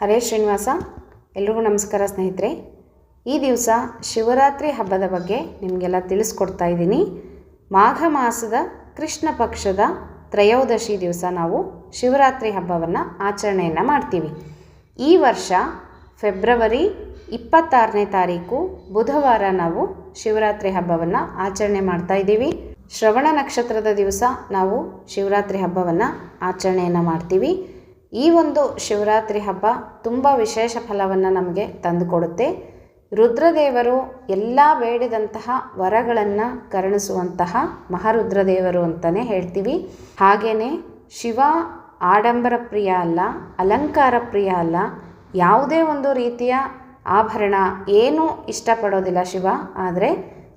ಹರೇ ಶ್ರೀನಿವಾಸ, ಎಲ್ರಿಗೂ ನಮಸ್ಕಾರ ಸ್ನೇಹಿತರೆ. ಈ ದಿವಸ ಶಿವರಾತ್ರಿ ಹಬ್ಬದ ಬಗ್ಗೆ ನಿಮಗೆಲ್ಲ ತಿಳಿಸ್ಕೊಡ್ತಾ ಇದ್ದೀನಿ. ಮಾಘ ಮಾಸದ ಕೃಷ್ಣ ಪಕ್ಷದ ತ್ರಯೋದಶಿ ದಿವಸ ನಾವು ಶಿವರಾತ್ರಿ ಹಬ್ಬವನ್ನು ಆಚರಣೆಯನ್ನು ಮಾಡ್ತೀವಿ. ಈ ವರ್ಷ ಫೆಬ್ರವರಿ ಇಪ್ಪತ್ತಾರನೇ ತಾರೀಕು ಬುಧವಾರ ನಾವು ಶಿವರಾತ್ರಿ ಹಬ್ಬವನ್ನು ಆಚರಣೆ ಮಾಡ್ತಾ ಇದ್ದೀವಿ. ಶ್ರವಣ ನಕ್ಷತ್ರದ ದಿವಸ ನಾವು ಶಿವರಾತ್ರಿ ಹಬ್ಬವನ್ನು ಆಚರಣೆಯನ್ನು ಮಾಡ್ತೀವಿ. ಈ ಒಂದು ಶಿವರಾತ್ರಿ ಹಬ್ಬ ತುಂಬ ವಿಶೇಷ ಫಲವನ್ನು ನಮಗೆ ತಂದುಕೊಡುತ್ತೆ. ರುದ್ರದೇವರು ಎಲ್ಲ ಬೇಡಿದಂತಹ ವರಗಳನ್ನು ಕರುಣಿಸುವಂತಹ ಮಹಾರುದ್ರದೇವರು ಅಂತಲೇ ಹೇಳ್ತೀವಿ. ಹಾಗೆಯೇ ಶಿವ ಆಡಂಬರ ಪ್ರಿಯ ಅಲ್ಲ, ಅಲಂಕಾರ ಪ್ರಿಯ ಅಲ್ಲ, ಯಾವುದೇ ಒಂದು ರೀತಿಯ ಆಭರಣ ಏನೂ ಇಷ್ಟಪಡೋದಿಲ್ಲ ಶಿವ, ಆದರೆ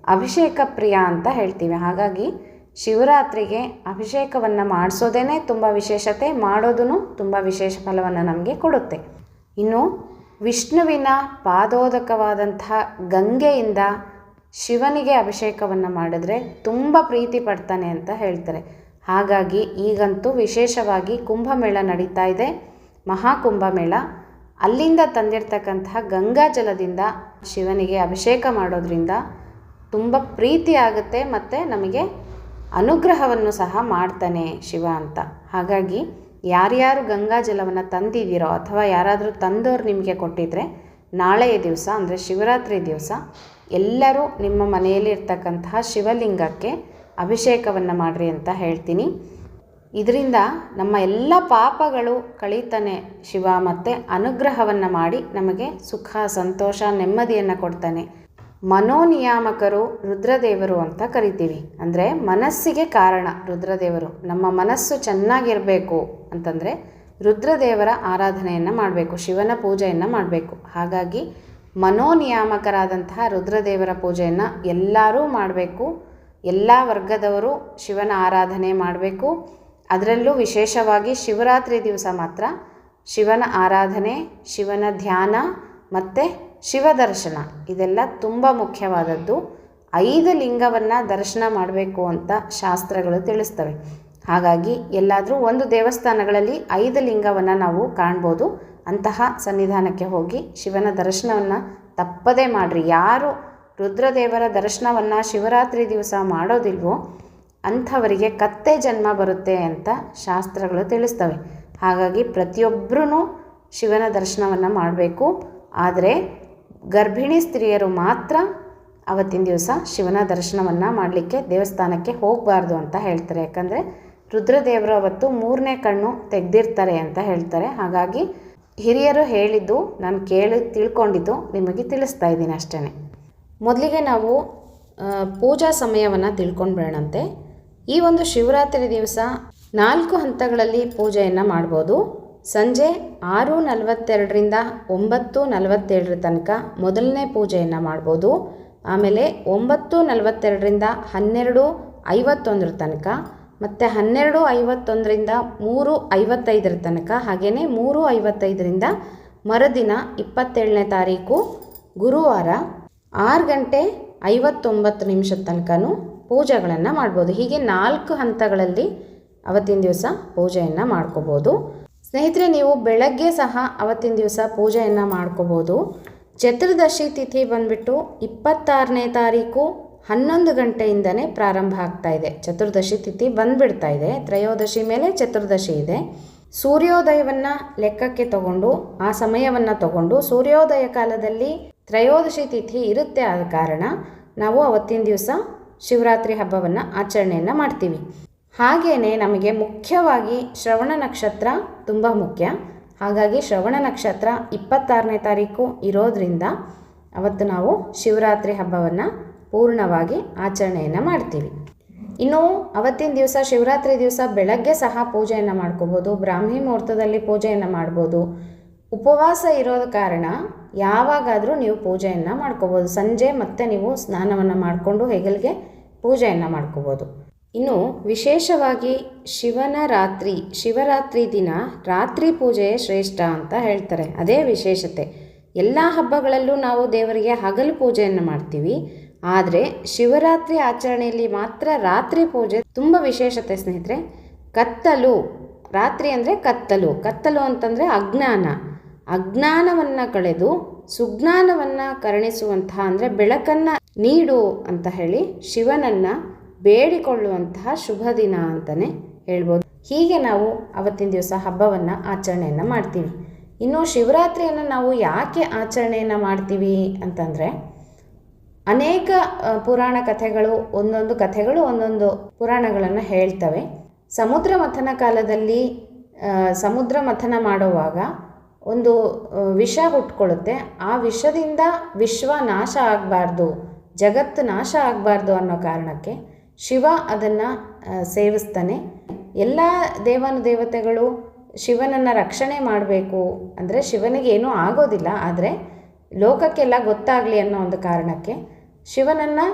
ಅಭಿಷೇಕ ಪ್ರಿಯ ಅಂತ ಹೇಳ್ತೀವಿ. ಹಾಗಾಗಿ ಶಿವರಾತ್ರಿಗೆ ಅಭಿಷೇಕವನ್ನು ಮಾಡಿಸೋದೇ ತುಂಬ ವಿಶೇಷತೆ ಮಾಡೋದೂ ತುಂಬ ವಿಶೇಷ ಫಲವನ್ನು ನಮಗೆ ಕೊಡುತ್ತೆ. ಇನ್ನು ವಿಷ್ಣುವಿನ ಪಾದೋದಕವಾದಂತಹ ಗಂಗೆಯಿಂದ ಶಿವನಿಗೆ ಅಭಿಷೇಕವನ್ನು ಮಾಡಿದ್ರೆ ತುಂಬ ಪ್ರೀತಿ ಪಡ್ತಾನೆ ಅಂತ ಹೇಳ್ತಾರೆ. ಹಾಗಾಗಿ ಈಗಂತೂ ವಿಶೇಷವಾಗಿ ಕುಂಭಮೇಳ ನಡೀತಾ ಇದೆ. ಮಹಾಕುಂಭಮೇಳ. ಅಲ್ಲಿಂದ ತಂದಿರತಕ್ಕಂತಹ ಗಂಗಾ ಜಲದಿಂದ ಶಿವನಿಗೆ ಅಭಿಷೇಕ ಮಾಡೋದ್ರಿಂದ ತುಂಬ ಪ್ರೀತಿ ಆಗುತ್ತೆ ಮತ್ತು ನಮಗೆ ಅನುಗ್ರಹವನ್ನು ಸಹ ಮಾಡ್ತಾನೆ ಶಿವ ಅಂತ. ಹಾಗಾಗಿ ಯಾರ್ಯಾರು ಗಂಗಾ ಜಲವನ್ನು ತಂದಿದ್ದೀರೋ ಅಥವಾ ಯಾರಾದರೂ ತಂದೋರು ನಿಮಗೆ ಕೊಟ್ಟಿದ್ರೆ ನಾಳೆಯ ದಿವಸ ಅಂದರೆ ಶಿವರಾತ್ರಿ ದಿವಸ ಎಲ್ಲರೂ ನಿಮ್ಮ ಮನೆಯಲ್ಲಿ ಇರ್ತಕ್ಕಂತಹ ಶಿವಲಿಂಗಕ್ಕೆ ಅಭಿಷೇಕವನ್ನು ಮಾಡಿರಿ ಅಂತ ಹೇಳ್ತೀನಿ. ಇದರಿಂದ ನಮ್ಮ ಎಲ್ಲ ಪಾಪಗಳು ಕಳೀತಾನೆ ಶಿವ ಮತ್ತು ಅನುಗ್ರಹವನ್ನು ಮಾಡಿ ನಮಗೆ ಸುಖ, ಸಂತೋಷ, ನೆಮ್ಮದಿಯನ್ನು ಕೊಡ್ತಾನೆ. ಮನೋನಿಯಾಮಕರು ರುದ್ರದೇವರು ಅಂತ ಕರಿತೀವಿ. ಅಂದರೆ ಮನಸ್ಸಿಗೆ ಕಾರಣ ರುದ್ರದೇವರು. ನಮ್ಮ ಮನಸ್ಸು ಚೆನ್ನಾಗಿರಬೇಕು ಅಂತಂದರೆ ರುದ್ರದೇವರ ಆರಾಧನೆಯನ್ನು ಮಾಡಬೇಕು, ಶಿವನ ಪೂಜೆಯನ್ನು ಮಾಡಬೇಕು. ಹಾಗಾಗಿ ಮನೋನಿಯಾಮಕರಾದಂತಹ ರುದ್ರದೇವರ ಪೂಜೆಯನ್ನು ಎಲ್ಲರೂ ಮಾಡಬೇಕು. ಎಲ್ಲ ವರ್ಗದವರು ಶಿವನ ಆರಾಧನೆ ಮಾಡಬೇಕು. ಅದರಲ್ಲೂ ವಿಶೇಷವಾಗಿ ಶಿವರಾತ್ರಿ ದಿವಸ ಮಾತ್ರ ಶಿವನ ಆರಾಧನೆ, ಶಿವನ ಧ್ಯಾನ ಮತ್ತು ಶಿವದರ್ಶನ ಇದೆಲ್ಲ ತುಂಬ ಮುಖ್ಯವಾದದ್ದು. ಐದು ಲಿಂಗವನ್ನು ದರ್ಶನ ಮಾಡಬೇಕು ಅಂತ ಶಾಸ್ತ್ರಗಳು ತಿಳಿಸ್ತವೆ. ಹಾಗಾಗಿ ಎಲ್ಲಾದರೂ ಒಂದು ದೇವಸ್ಥಾನಗಳಲ್ಲಿ ಐದು ಲಿಂಗವನ್ನು ನಾವು ಕಾಣ್ಬೋದು. ಅಂತಹ ಸನ್ನಿಧಾನಕ್ಕೆ ಹೋಗಿ ಶಿವನ ದರ್ಶನವನ್ನು ತಪ್ಪದೇ ಮಾಡಿರಿ. ಯಾರು ರುದ್ರದೇವರ ದರ್ಶನವನ್ನು ಶಿವರಾತ್ರಿ ದಿವಸ ಮಾಡೋದಿಲ್ವೋ ಅಂಥವರಿಗೆ ಕತ್ತೆ ಜನ್ಮ ಬರುತ್ತೆ ಅಂತ ಶಾಸ್ತ್ರಗಳು ತಿಳಿಸ್ತವೆ. ಹಾಗಾಗಿ ಪ್ರತಿಯೊಬ್ಬರೂ ಶಿವನ ದರ್ಶನವನ್ನು ಮಾಡಬೇಕು. ಆದರೆ ಗರ್ಭಿಣಿ ಸ್ತ್ರೀಯರು ಮಾತ್ರ ಅವತ್ತಿನ ದಿವಸ ಶಿವನ ದರ್ಶನವನ್ನು ಮಾಡಲಿಕ್ಕೆ ದೇವಸ್ಥಾನಕ್ಕೆ ಹೋಗಬಾರ್ದು ಅಂತ ಹೇಳ್ತಾರೆ. ಯಾಕಂದರೆ ರುದ್ರದೇವರು ಅವತ್ತು ಮೂರನೇ ಕಣ್ಣು ತೆಗೆದಿರ್ತಾರೆ ಅಂತ ಹೇಳ್ತಾರೆ. ಹಾಗಾಗಿ ಹಿರಿಯರು ಹೇಳಿದ್ದು ನಾನು ಕೇಳಿ ತಿಳ್ಕೊಂಡಿದ್ದು ನಿಮಗೆ ತಿಳಿಸ್ತಾ ಇದ್ದೀನಿ ಅಷ್ಟೇ ಮೊದಲಿಗೆ ನಾವು ಪೂಜಾ ಸಮಯವನ್ನು ತಿಳ್ಕೊಂಡ್ಬೇಡಂತೆ ಈ ಒಂದು ಶಿವರಾತ್ರಿ ದಿವಸ ನಾಲ್ಕು ಹಂತಗಳಲ್ಲಿ ಪೂಜೆಯನ್ನು ಮಾಡ್ಬೋದು. ಸಂಜೆ ಆರು ನಲವತ್ತೆರಡರಿಂದ ಒಂಬತ್ತು ನಲವತ್ತೇಳರ ತನಕ ಮೊದಲನೇ ಪೂಜೆಯನ್ನು ಮಾಡ್ಬೋದು. ಆಮೇಲೆ ಒಂಬತ್ತು ನಲವತ್ತೆರಡರಿಂದ ಹನ್ನೆರಡು ಐವತ್ತೊಂದರ ತನಕ ಮತ್ತು ಹನ್ನೆರಡು ಐವತ್ತೊಂದರಿಂದ ಮೂರು ಐವತ್ತೈದರ ತನಕ ಹಾಗೆಯೇ ಮೂರು ಐವತ್ತೈದರಿಂದ ಮರುದಿನ ಇಪ್ಪತ್ತೇಳನೇ ತಾರೀಕು ಗುರುವಾರ ಆರು ಗಂಟೆ ಐವತ್ತೊಂಬತ್ತು ನಿಮಿಷದ ತನಕನೂ ಪೂಜೆಗಳನ್ನು ಮಾಡ್ಬೋದು. ಹೀಗೆ ನಾಲ್ಕು ಹಂತಗಳಲ್ಲಿ ಅವತ್ತಿನ ದಿವಸ ಪೂಜೆಯನ್ನು ಮಾಡ್ಕೋಬೋದು. ಸ್ನೇಹಿತರೆ, ನೀವು ಬೆಳಗ್ಗೆ ಸಹ ಅವತ್ತಿನ ದಿವಸ ಪೂಜೆಯನ್ನು ಮಾಡ್ಕೋಬೋದು. ಚತುರ್ದಶಿ ತಿಥಿ ಬಂದುಬಿಟ್ಟು ಇಪ್ಪತ್ತಾರನೇ ತಾರೀಕು ಹನ್ನೊಂದು ಗಂಟೆಯಿಂದನೇ ಪ್ರಾರಂಭ ಆಗ್ತಾ ಇದೆ. ಚತುರ್ದಶಿ ತಿಥಿ ಬಂದುಬಿಡ್ತಾ ಇದೆ. ತ್ರಯೋದಶಿ ಮೇಲೆ ಚತುರ್ದಶಿ ಇದೆ. ಸೂರ್ಯೋದಯವನ್ನು ಲೆಕ್ಕಕ್ಕೆ ತಗೊಂಡು, ಆ ಸಮಯವನ್ನು ತಗೊಂಡು, ಸೂರ್ಯೋದಯ ಕಾಲದಲ್ಲಿ ತ್ರಯೋದಶಿ ತಿಥಿ ಇರುತ್ತೆ ಆದ ಕಾರಣ ನಾವು ಅವತ್ತಿನ ದಿವಸ ಶಿವರಾತ್ರಿ ಹಬ್ಬವನ್ನು ಆಚರಣೆಯನ್ನು ಮಾಡ್ತೀವಿ. ಹಾಗೆಯೇ ನಮಗೆ ಮುಖ್ಯವಾಗಿ ಶ್ರವಣ ನಕ್ಷತ್ರ ತುಂಬ ಮುಖ್ಯ. ಹಾಗಾಗಿ ಶ್ರವಣ ನಕ್ಷತ್ರ ಇಪ್ಪತ್ತಾರನೇ ತಾರೀಕು ಇರೋದರಿಂದ ಅವತ್ತು ನಾವು ಶಿವರಾತ್ರಿ ಹಬ್ಬವನ್ನು ಪೂರ್ಣವಾಗಿ ಆಚರಣೆಯನ್ನು ಮಾಡ್ತೀವಿ. ಇನ್ನು ಅವತ್ತಿನ ದಿವಸ ಶಿವರಾತ್ರಿ ದಿವಸ ಬೆಳಗ್ಗೆ ಸಹ ಪೂಜೆಯನ್ನು ಮಾಡ್ಕೋಬೋದು, ಬ್ರಾಹ್ಮಿ ಮುಹೂರ್ತದಲ್ಲಿ ಪೂಜೆಯನ್ನು ಮಾಡ್ಬೋದು. ಉಪವಾಸ ಇರೋದ ಕಾರಣ ಯಾವಾಗಾದರೂ ನೀವು ಪೂಜೆಯನ್ನು ಮಾಡ್ಕೋಬೋದು. ಸಂಜೆ ಮತ್ತೆ ನೀವು ಸ್ನಾನವನ್ನು ಮಾಡಿಕೊಂಡು ಹೆಗಲಿಗೆ ಪೂಜೆಯನ್ನು ಮಾಡ್ಕೋಬೋದು. ಇನ್ನು ವಿಶೇಷವಾಗಿ ಶಿವನ ರಾತ್ರಿ, ಶಿವರಾತ್ರಿ ದಿನ ರಾತ್ರಿ ಪೂಜೆಯೇ ಶ್ರೇಷ್ಠ ಅಂತ ಹೇಳ್ತಾರೆ. ಅದೇ ವಿಶೇಷತೆ. ಎಲ್ಲ ಹಬ್ಬಗಳಲ್ಲೂ ನಾವು ದೇವರಿಗೆ ಹಗಲು ಪೂಜೆಯನ್ನು ಮಾಡ್ತೀವಿ. ಆದರೆ ಶಿವರಾತ್ರಿ ಆಚರಣೆಯಲ್ಲಿ ಮಾತ್ರ ರಾತ್ರಿ ಪೂಜೆ ತುಂಬ ವಿಶೇಷತೆ ಸ್ನೇಹಿತರೆ. ಕತ್ತಲು, ರಾತ್ರಿ ಅಂದರೆ ಕತ್ತಲು. ಕತ್ತಲು ಅಂತಂದರೆ ಅಜ್ಞಾನ. ಅಜ್ಞಾನವನ್ನು ಕಳೆದು ಸುಜ್ಞಾನವನ್ನು ಕರುಣಿಸುವಂತಹ ಅಂದರೆ ಬೆಳಕನ್ನು ನೀಡು ಅಂತ ಹೇಳಿ ಶಿವನನ್ನು ಬೇಡಿಕೊಳ್ಳುವಂತಹ ಶುಭ ದಿನ ಅಂತಲೇ ಹೇಳ್ಬೋದು. ಹೀಗೆ ನಾವು ಅವತ್ತಿನ ದಿವಸ ಹಬ್ಬವನ್ನು ಆಚರಣೆಯನ್ನು ಮಾಡ್ತೀವಿ. ಇನ್ನು ಶಿವರಾತ್ರಿಯನ್ನು ನಾವು ಯಾಕೆ ಆಚರಣೆಯನ್ನು ಮಾಡ್ತೀವಿ ಅಂತಂದರೆ, ಅನೇಕ ಪುರಾಣ ಕಥೆಗಳು, ಒಂದೊಂದು ಕಥೆಗಳು ಒಂದೊಂದು ಪುರಾಣಗಳನ್ನು ಹೇಳ್ತವೆ. ಸಮುದ್ರ ಮಥನ ಕಾಲದಲ್ಲಿ ಸಮುದ್ರ ಮಥನ ಮಾಡುವಾಗ ಒಂದು ವಿಷ ಹುಟ್ಕೊಳ್ಳುತ್ತೆ. ಆ ವಿಷದಿಂದ ವಿಶ್ವ ನಾಶ ಆಗಬಾರ್ದು, ಜಗತ್ತು ನಾಶ ಆಗಬಾರ್ದು ಅನ್ನೋ ಕಾರಣಕ್ಕೆ ಶಿವ ಅದನ್ನು ಸೇವಿಸ್ತಾನೆ. ಎಲ್ಲ ದೇವಾನುದೇವತೆಗಳು ಶಿವನನ್ನು ರಕ್ಷಣೆ ಮಾಡಬೇಕು ಅಂದರೆ ಶಿವನಿಗೆ ಏನೂ ಆಗೋದಿಲ್ಲ. ಆದರೆ ಲೋಕಕ್ಕೆಲ್ಲ ಗೊತ್ತಾಗಲಿ ಅನ್ನೋ ಒಂದು ಕಾರಣಕ್ಕೆ ಶಿವನನ್ನು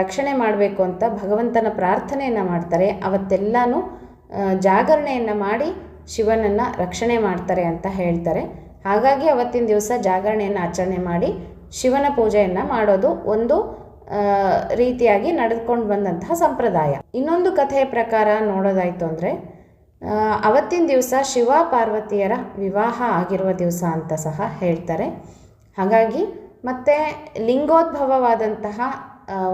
ರಕ್ಷಣೆ ಮಾಡಬೇಕು ಅಂತ ಭಗವಂತನ ಪ್ರಾರ್ಥನೆಯನ್ನು ಮಾಡ್ತಾರೆ. ಅವತ್ತೆಲ್ಲನೂ ಜಾಗರಣೆಯನ್ನು ಮಾಡಿ ಶಿವನನ್ನು ರಕ್ಷಣೆ ಮಾಡ್ತಾರೆ ಅಂತ ಹೇಳ್ತಾರೆ. ಹಾಗಾಗಿ ಅವತ್ತಿನ ದಿವಸ ಜಾಗರಣೆಯನ್ನು ಆಚರಣೆ ಮಾಡಿ ಶಿವನ ಪೂಜೆಯನ್ನು ಮಾಡೋದು ಒಂದು ರೀತಿಯಾಗಿ ನಡೆದುಕೊಂಡು ಬಂದಂತಹ ಸಂಪ್ರದಾಯ. ಇನ್ನೊಂದು ಕಥೆಯ ಪ್ರಕಾರ ನೋಡೋದಾಯಿತು ಅಂದರೆ ಅವತ್ತಿನ ದಿವಸ ಶಿವ ಪಾರ್ವತಿಯರ ವಿವಾಹ ಆಗಿರುವ ದಿವಸ ಅಂತ ಸಹ ಹೇಳ್ತಾರೆ. ಹಾಗಾಗಿ ಮತ್ತು ಲಿಂಗೋದ್ಭವವಾದಂತಹ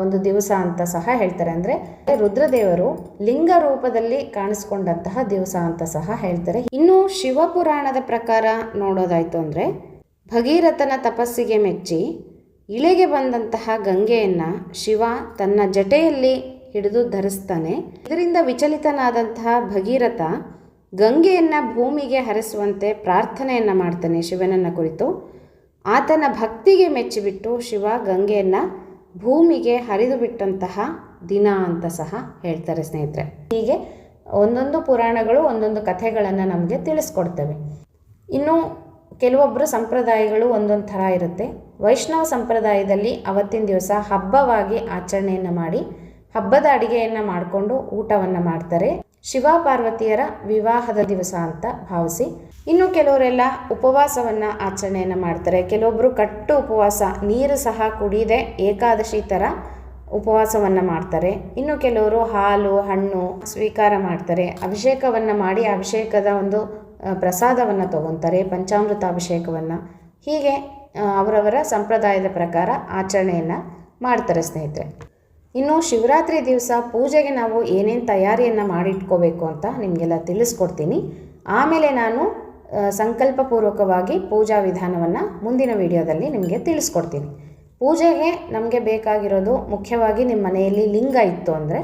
ಒಂದು ದಿವಸ ಅಂತ ಸಹ ಹೇಳ್ತಾರೆ. ಅಂದರೆ ರುದ್ರದೇವರು ಲಿಂಗ ರೂಪದಲ್ಲಿ ಕಾಣಿಸ್ಕೊಂಡಂತಹ ದಿವಸ ಅಂತ ಸಹ ಹೇಳ್ತಾರೆ. ಇನ್ನು ಶಿವಪುರಾಣದ ಪ್ರಕಾರ ನೋಡೋದಾಯಿತು ಅಂದರೆ, ಭಗೀರಥನ ತಪಸ್ಸಿಗೆ ಮೆಚ್ಚಿ ಇಳೆಗೆ ಬಂದಂತಹ ಗಂಗೆಯನ್ನು ಶಿವ ತನ್ನ ಜಟೆಯಲ್ಲಿ ಹಿಡಿದು ಧರಿಸ್ತಾನೆ. ಇದರಿಂದ ವಿಚಲಿತನಾದಂತಹ ಭಗೀರಥ ಗಂಗೆಯನ್ನು ಭೂಮಿಗೆ ಹರಿಸುವಂತೆ ಪ್ರಾರ್ಥನೆಯನ್ನು ಮಾಡ್ತಾನೆ ಶಿವನನ್ನು ಕುರಿತು. ಆತನ ಭಕ್ತಿಗೆ ಮೆಚ್ಚಿಬಿಟ್ಟು ಶಿವ ಗಂಗೆಯನ್ನು ಭೂಮಿಗೆ ಹರಿದು ಬಿಟ್ಟಂತಹ ದಿನ ಅಂತ ಸಹ ಹೇಳ್ತಾರೆ ಸ್ನೇಹಿತರೆ. ಹೀಗೆ ಒಂದೊಂದು ಪುರಾಣಗಳು ಒಂದೊಂದು ಕಥೆಗಳನ್ನು ನಮಗೆ ತಿಳಿಸ್ಕೊಡ್ತವೆ. ಇನ್ನು ಕೆಲವೊಬ್ಬರು ಸಂಪ್ರದಾಯಗಳು ಒಂದೊಂದು ಥರ ಇರುತ್ತೆ. ವೈಷ್ಣವ ಸಂಪ್ರದಾಯದಲ್ಲಿ ಅವತ್ತಿನ ದಿವಸ ಹಬ್ಬವಾಗಿ ಆಚರಣೆಯನ್ನು ಮಾಡಿ, ಹಬ್ಬದ ಅಡಿಗೆಯನ್ನು ಮಾಡಿಕೊಂಡು ಊಟವನ್ನು ಮಾಡ್ತಾರೆ. ಶಿವ ಪಾರ್ವತಿಯರ ವಿವಾಹದ ದಿವಸ ಅಂತ ಭಾವಿಸಿ, ಇನ್ನು ಕೆಲವರೆಲ್ಲ ಉಪವಾಸವನ್ನು ಆಚರಣೆಯನ್ನು ಮಾಡ್ತಾರೆ. ಕೆಲವೊಬ್ಬರು ಕಟ್ಟು ಉಪವಾಸ, ನೀರು ಸಹ ಕುಡಿದೆ ಏಕಾದಶಿ ಥರ ಉಪವಾಸವನ್ನು ಮಾಡ್ತಾರೆ. ಇನ್ನು ಕೆಲವರು ಹಾಲು, ಹಣ್ಣು ಸ್ವೀಕಾರ ಮಾಡ್ತಾರೆ. ಅಭಿಷೇಕವನ್ನು ಮಾಡಿ ಅಭಿಷೇಕದ ಒಂದು ಪ್ರಸಾದವನ್ನು ತಗೊತಾರೆ ಪಂಚಾಮೃತ ಅಭಿಷೇಕವನ್ನು ಹೀಗೆ ಅವರವರ ಸಂಪ್ರದಾಯದ ಪ್ರಕಾರ ಆಚರಣೆಯನ್ನು ಮಾಡ್ತಾರೆ ಸ್ನೇಹಿತರೆ. ಇನ್ನು ಶಿವರಾತ್ರಿ ದಿವಸ ಪೂಜೆಗೆ ನಾವು ಏನೇನು ತಯಾರಿಯನ್ನು ಮಾಡಿಟ್ಕೋಬೇಕು ಅಂತ ನಿಮಗೆಲ್ಲ ತಿಳಿಸ್ಕೊಡ್ತೀನಿ. ಆಮೇಲೆ ನಾನು ಸಂಕಲ್ಪಪೂರ್ವಕವಾಗಿ ಪೂಜಾ ವಿಧಾನವನ್ನು ಮುಂದಿನ ವಿಡಿಯೋದಲ್ಲಿ ನಿಮಗೆ ತಿಳಿಸ್ಕೊಡ್ತೀನಿ. ಪೂಜೆಗೆ ನಮಗೆ ಬೇಕಾಗಿರೋದು ಮುಖ್ಯವಾಗಿ ನಿಮ್ಮ ಮನೆಯಲ್ಲಿ ಲಿಂಗ ಇತ್ತು ಅಂದರೆ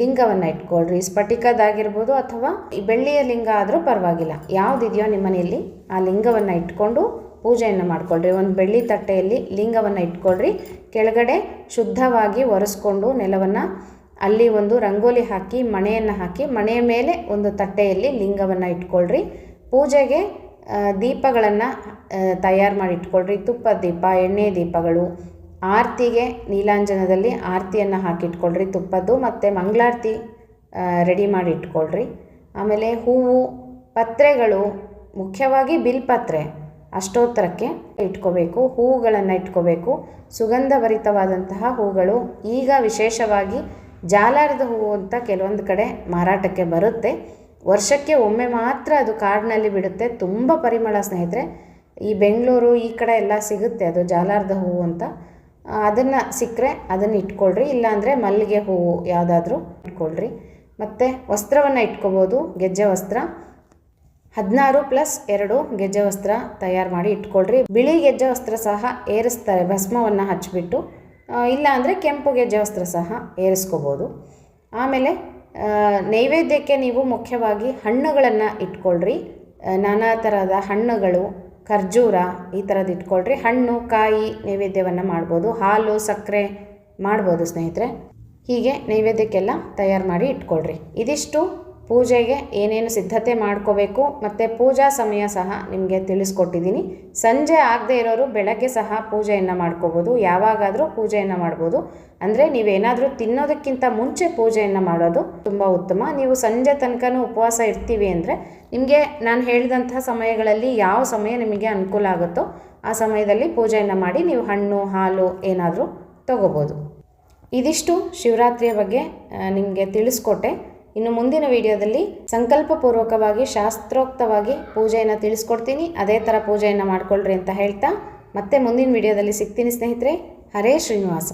ಲಿಂಗವನ್ನು ಇಟ್ಕೊಳ್ರಿ. ಸ್ಫಟಿಕದಾಗಿರ್ಬೋದು ಅಥವಾ ಈ ಬೆಳ್ಳಿಯ ಲಿಂಗ ಆದರೂ ಪರವಾಗಿಲ್ಲ. ಯಾವುದಿದೆಯೋ ನಿಮ್ಮ ಮನೆಯಲ್ಲಿ ಆ ಲಿಂಗವನ್ನು ಇಟ್ಕೊಂಡು ಪೂಜೆಯನ್ನು ಮಾಡ್ಕೊಳ್ರಿ. ಒಂದು ಬೆಳ್ಳಿ ತಟ್ಟೆಯಲ್ಲಿ ಲಿಂಗವನ್ನು ಇಟ್ಕೊಳ್ರಿ. ಕೆಳಗಡೆ ಶುದ್ಧವಾಗಿ ಒರೆಸ್ಕೊಂಡು ನೆಲವನ್ನು ಅಲ್ಲಿ ಒಂದು ರಂಗೋಲಿ ಹಾಕಿ, ಮಣೆಯನ್ನು ಹಾಕಿ, ಮಣೆಯ ಮೇಲೆ ಒಂದು ತಟ್ಟೆಯಲ್ಲಿ ಲಿಂಗವನ್ನು ಇಟ್ಕೊಳ್ರಿ. ಪೂಜೆಗೆ ದೀಪಗಳನ್ನು ತಯಾರು ಮಾಡಿ ಇಟ್ಕೊಳ್ರಿ. ತುಪ್ಪ ದೀಪ, ಎಣ್ಣೆ ದೀಪಗಳು ಆರತಿಗೆ ನೀಲಾಂಜನದಲ್ಲಿ ಆರತಿಯನ್ನು ಹಾಕಿಟ್ಕೊಳ್ರಿ. ತುಪ್ಪದ್ದು ಮತ್ತು ಮಂಗಳಾರತಿ ರೆಡಿ ಮಾಡಿ ಇಟ್ಕೊಳ್ರಿ ಆಮೇಲೆ ಹೂವು, ಪತ್ರೆಗಳು, ಮುಖ್ಯವಾಗಿ ಬಿಲ್ಪತ್ರೆ ಅಷ್ಟೋತ್ತರಕ್ಕೆ ಇಟ್ಕೋಬೇಕು. ಹೂವುಗಳನ್ನು ಇಟ್ಕೋಬೇಕು. ಸುಗಂಧಭರಿತವಾದಂತಹ ಹೂಗಳು ಈಗ ವಿಶೇಷವಾಗಿ ಜಾಲಾರದ ಹೂವು ಅಂತ ಕೆಲವೊಂದು ಕಡೆ ಮಾರಾಟಕ್ಕೆ ಬರುತ್ತೆ. ವರ್ಷಕ್ಕೆ ಒಮ್ಮೆ ಮಾತ್ರ ಅದು ಕಾಡಿನಲ್ಲಿ ಬಿಡುತ್ತೆ. ತುಂಬ ಪರಿಮಳ ಸ್ನೇಹಿತರೆ, ಈ ಬೆಂಗಳೂರು ಈ ಕಡೆ ಎಲ್ಲ ಸಿಗುತ್ತೆ ಅದು ಜಾಲಾರದ ಹೂವು ಅಂತ. ಅದನ್ನು ಸಿಕ್ಕರೆ ಅದನ್ನು ಇಟ್ಕೊಳ್ರಿ. ಇಲ್ಲಾಂದರೆ ಮಲ್ಲಿಗೆ ಹೂವು ಯಾವುದಾದ್ರೂ ಇಟ್ಕೊಳ್ರಿ. ಮತ್ತು ವಸ್ತ್ರವನ್ನು ಇಟ್ಕೋಬೋದು. ಗೆಜ್ಜೆ ವಸ್ತ್ರ. ಹದಿನಾರು ಪ್ಲಸ್ ಎರಡು ಗೆಜ್ಜೆ ವಸ್ತ್ರ ತಯಾರು ಮಾಡಿ ಇಟ್ಕೊಳ್ರಿ. ಬಿಳಿ ಗೆಜ್ಜೆ ವಸ್ತ್ರ ಸಹ ಏರಿಸ್ತಾರೆ. ಭಸ್ಮವನ್ನು ಹಚ್ಚಿಬಿಟ್ಟು ಇಲ್ಲಾಂದರೆ ಕೆಂಪು ಗೆಜ್ಜೆ ವಸ್ತ್ರ ಸಹ ಏರಿಸ್ಕೋಬೋದು. ಆಮೇಲೆ ನೈವೇದ್ಯಕ್ಕೆ ನೀವು ಮುಖ್ಯವಾಗಿ ಹಣ್ಣುಗಳನ್ನು ಇಟ್ಕೊಳ್ರಿ. ನಾನಾ ಥರದ ಹಣ್ಣುಗಳು ಖರ್ಜೂರ ಈ ಥರದ್ದು ಇಟ್ಕೊಳ್ರಿ. ಹಣ್ಣು, ಕಾಯಿ ನೈವೇದ್ಯವನ್ನು ಮಾಡ್ಬೋದು. ಹಾಲು ಸಕ್ಕರೆ ಮಾಡ್ಬೋದು ಸ್ನೇಹಿತರೆ. ಹೀಗೆ ನೈವೇದ್ಯಕ್ಕೆಲ್ಲ ತಯಾರು ಮಾಡಿ ಇಟ್ಕೊಳ್ರಿ. ಇದಿಷ್ಟು ಪೂಜೆಗೆ ಏನೇನು ಸಿದ್ಧತೆ ಮಾಡ್ಕೋಬೇಕು ಮತ್ತು ಪೂಜಾ ಸಮಯ ಸಹ ನಿಮಗೆ ತಿಳಿಸ್ಕೊಟ್ಟಿದ್ದೀನಿ. ಸಂಜೆ ಆಗದೆ ಇರೋರು ಬೆಳಗ್ಗೆ ಸಹ ಪೂಜೆಯನ್ನು ಮಾಡ್ಕೋಬೋದು. ಯಾವಾಗಾದರೂ ಪೂಜೆಯನ್ನು ಮಾಡ್ಬೋದು. ಅಂದರೆ ನೀವೇನಾದರೂ ತಿನ್ನೋದಕ್ಕಿಂತ ಮುಂಚೆ ಪೂಜೆಯನ್ನು ಮಾಡೋದು ತುಂಬ ಉತ್ತಮ. ನೀವು ಸಂಜೆ ತನಕನೂ ಉಪವಾಸ ಇರ್ತೀವಿ ಅಂದರೆ ನಿಮಗೆ ನಾನು ಹೇಳಿದಂತಹ ಸಮಯಗಳಲ್ಲಿ ಯಾವ ಸಮಯ ನಿಮಗೆ ಅನುಕೂಲ ಆಗುತ್ತೋ ಆ ಸಮಯದಲ್ಲಿ ಪೂಜೆಯನ್ನು ಮಾಡಿ ನೀವು ಹಣ್ಣು, ಹಾಲು ಏನಾದರೂ ತಗೋಬೋದು. ಇದಿಷ್ಟು ಶಿವರಾತ್ರಿಯ ಬಗ್ಗೆ ನಿಮಗೆ ತಿಳಿಸ್ಕೊಟ್ಟೆ. ಇನ್ನು ಮುಂದಿನ ವಿಡಿಯೋದಲ್ಲಿ ಸಂಕಲ್ಪಪೂರ್ವಕವಾಗಿ, ಶಾಸ್ತ್ರೋಕ್ತವಾಗಿ ಪೂಜೆಯನ್ನು ತಿಳಿಸ್ಕೊಡ್ತೀನಿ. ಅದೇ ಥರ ಪೂಜೆಯನ್ನು ಮಾಡ್ಕೊಳ್ರಿ ಅಂತ ಹೇಳ್ತಾ ಮತ್ತೆ ಮುಂದಿನ ವಿಡಿಯೋದಲ್ಲಿ ಸಿಗ್ತೀನಿ ಸ್ನೇಹಿತರೆ. ಹರೇ ಶ್ರೀನಿವಾಸ.